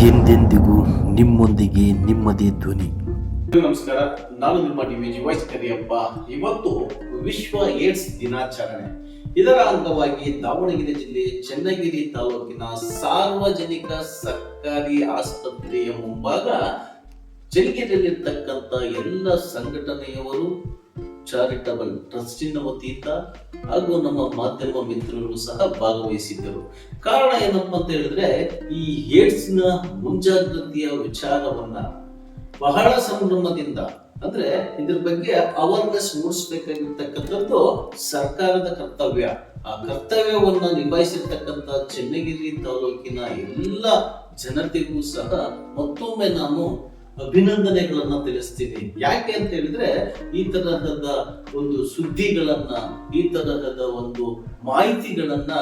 ಎಂದೆಂದಿಗೂ ನಿಮ್ಮೊಂದಿಗೆ ನಿಮ್ಮದೇ ಧ್ವನಿ. ನಮಸ್ಕಾರ. ನಾನು ನಿಮ್ಮ ಟಿವಿ ವಾಯ್ಸ್ ಕರಿಯಪ್ಪ. ಇವತ್ತು ವಿಶ್ವ ಏಡ್ಸ್ ದಿನಾಚರಣೆ. ಇದರ ಅಂಗವಾಗಿ ದಾವಣಗೆರೆ ಜಿಲ್ಲೆ ಚನ್ನಗಿರಿ ತಾಲೂಕಿನ ಸಾರ್ವಜನಿಕ ಸರ್ಕಾರಿ ಆಸ್ಪತ್ರೆಯ ಮುಂಭಾಗ ಚನ್ನಗಿರಿಯಲ್ಲಿರ್ತಕ್ಕಂಥ ಎಲ್ಲ ಸಂಘಟನೆಯವರು ಚಾರಿಟಬಲ್ ಟ್ರಸ್ಟಿನ ವತಿಯಿಂದ ಹಾಗೂ ನಮ್ಮ ಮಾಧ್ಯಮ ಮಿತ್ರರು ಸಹ ಭಾಗವಹಿಸಿದ್ದರು. ಕಾರಣ ಏನಪ್ಪಾ ಅಂತ ಹೇಳಿದ್ರೆ, ಈ ಏಡ್ಸ್ನ ಮುಂಜಾಗ್ರತೆಯ ವಿಚಾರವನ್ನ ಬಹಳ ಸಂಭ್ರಮದಿಂದ, ಅಂದ್ರೆ ಇದ್ರ ಬಗ್ಗೆ ಅವೇರ್ನೆಸ್ ಮೂಡಿಸ್ಬೇಕಾಗಿರ್ತಕ್ಕಂಥದ್ದು ಸರ್ಕಾರದ ಕರ್ತವ್ಯ. ಆ ಕರ್ತವ್ಯವನ್ನ ನಿಭಾಯಿಸಿರ್ತಕ್ಕಂಥ ಚನ್ನಗಿರಿ ತಾಲೂಕಿನ ಎಲ್ಲ ಜನತೆಗೂ ಸಹ ಮತ್ತೊಮ್ಮೆ ನಾನು ಅಭಿನಂದನೆಗಳನ್ನ ತಿಳಿಸ್ತೀನಿ. ಯಾಕೆ ಅಂತ ಹೇಳಿದ್ರೆ, ಈ ತರಹದ ಒಂದು ಸುದ್ದಿಗಳನ್ನ, ಈ ತರಹದ ಒಂದು ಮಾಹಿತಿಗಳನ್ನ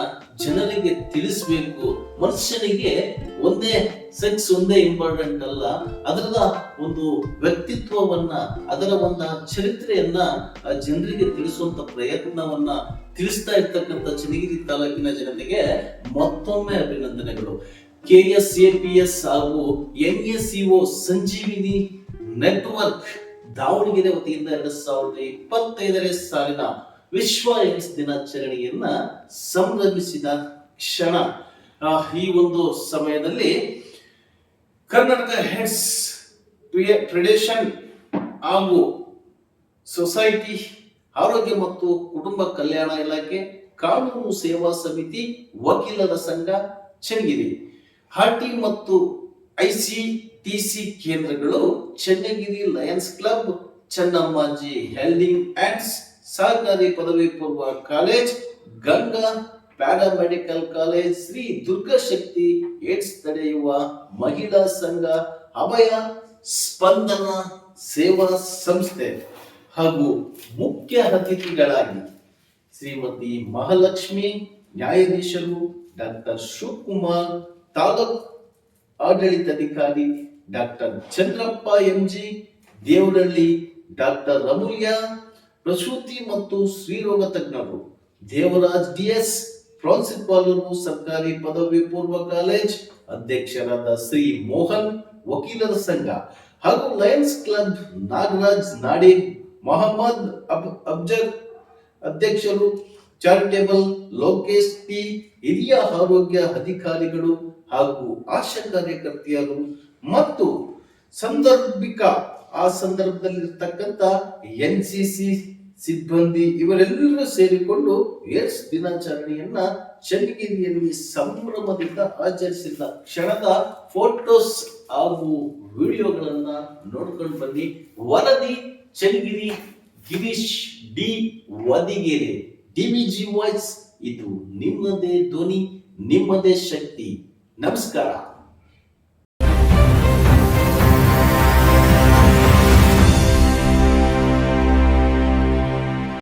ಜನರಿಗೆ ತಿಳಿಸ್ಬೇಕು. ಮನುಷ್ಯನಿಗೆ ಒಂದೇ ಸೆಕ್ಸ್, ಒಂದೇ ಇಂಪಾರ್ಟೆಂಟ್ ಅಲ್ಲ. ಅದರ ಒಂದು ವ್ಯಕ್ತಿತ್ವವನ್ನ, ಅದರ ಒಂದು ಚರಿತ್ರೆಯನ್ನ ಜನರಿಗೆ ತಿಳಿಸುವಂತ ಪ್ರಯತ್ನವನ್ನ ತಿಳಿಸ್ತಾ ಇರ್ತಕ್ಕಂಥ ಚನ್ನಗಿರಿ ತಾಲೂಕಿನ ಜನತೆಗೆ ಮತ್ತೊಮ್ಮೆ ಅಭಿನಂದನೆಗಳು. K S A P S ಹಾಗೂ N S Sanjeevini network Davanagere ವತಿಯಿಂದ ಎರಡ್ ಸಾವಿರದ ಇಪ್ಪತ್ತೈದನೇ ಸಾಲಿನ ವಿಶ್ವ ಏಡ್ಸ್ ದಿನಾಚರಣೆಯನ್ನ ಸಂಭ್ರಮಿಸಿದ ಕ್ಷಣ. ಈ ಒಂದು ಸಮಯದಲ್ಲಿ ಕರ್ನಾಟಕ ಹೆಡ್ಸ್ ಟ್ರೆಡಿಷನ್ ಹಾಗೂ ಸೊಸೈಟಿ ಆರೋಗ್ಯ ಮತ್ತು ಕುಟುಂಬ ಕಲ್ಯಾಣ ಇಲಾಖೆ, ಕಾನೂನು ಸೇವಾ ಸಮಿತಿ, ವಕೀಲರ ಸಂಘ, ಚನ್ನಗಿರಿ. ಹಾಟಿ ಮತ್ತು ಐಸಿಟಿಸಿ ಕೇಂದ್ರಗಳು ಚನ್ನಗಿರಿ ಲಯನ್ಸ್ ಕ್ಲಬ್, ಚನ್ನಮ್ಮಾಜಿ ಹೆಲ್ಡಿಂಗ್ ಆಂಡ್ಸ್ ಸರ್ಕಾರಿ ಪದವಿ ಪೂರ್ವ college, Ganga paramedical college, Shri Durgashakti AIDS ತಡೆಯುವ ಮಹಿಳಾ ಸಂಘ, ಅಭಯ ಸ್ಪಂದನ ಸೇವಾ ಸಂಸ್ಥೆ ಹಾಗೂ ಮುಖ್ಯ ಅತಿಥಿಗಳಾಗಿ ಶ್ರೀಮತಿ ಮಹಾಲಕ್ಷ್ಮಿ, ನ್ಯಾಯಾಧೀಶರು ಡಾಕ್ಟರ್ ಶಿವಕುಮಾರ್ ತಾಲೂಕ್ ಆಡಳಿತಾಧಿಕಾರಿ doctor Chandrappa MG Devaralli doctor Amulya, ಪ್ರಸೂತಿ ಮತ್ತು ಸ್ತ್ರೀರೋಗ ತಜ್ಞರು, ದೇವರಾಜ್ ಡಿಎಸ್ ಪ್ರಾನ್ಸಿಪಾಲರು ಸರ್ಕಾರಿ ಪದವಿ ಪೂರ್ವ ಕಾಲೇಜ್ ಅಧ್ಯಕ್ಷರಾದ ಶ್ರೀ ಮೋಹನ್, ವಕೀಲರ ಸಂಘ ಹಾಗೂ ಲಯನ್ಸ್ ಕ್ಲಬ್ ನಾಗರಾಜ್ ನಾಡಿ ಮೊಹಮ್ಮದ್ ಅಬ್ ಅಬ್ಜರ್ ಅಧ್ಯಕ್ಷರು ಚಾರಿಟೇಬಲ್ ಲೋಕೇಶ್ ಪಿ, ಹಿರಿಯ ಆರೋಗ್ಯ ಅಧಿಕಾರಿಗಳು ಹಾಗೂ ಆಶಾ ಕಾರ್ಯಕರ್ತೆಯರು ಮತ್ತು ಸಂದರ್ಭಿಕ, ಆ ಸಂದರ್ಭದಲ್ಲಿರ್ತಕ್ಕಂಥ ಎನ್ ಸಿ ಸಿ ಸಿಬ್ಬಂದಿ ಇವರೆಲ್ಲರೂ ಸೇರಿಕೊಂಡು ಏಡ್ಸ್ ದಿನಾಚರಣೆಯನ್ನ ಚನ್ನಗಿರಿಯಲ್ಲಿ ಸಂಭ್ರಮದಿಂದ ಆಚರಿಸಿದ ಕ್ಷಣದ ಫೋಟೋಸ್ ಹಾಗೂ ವಿಡಿಯೋಗಳನ್ನ ನೋಡ್ಕೊಂಡು ಬನ್ನಿ. ವರದಿ Channagiri Girish D. Vadigere. DVG voice ಇದು ನಿಮ್ಮದೇ ಧ್ವನಿ ನಿಮ್ಮದೇ ಶಕ್ತಿ. ನಮಸ್ಕಾರ.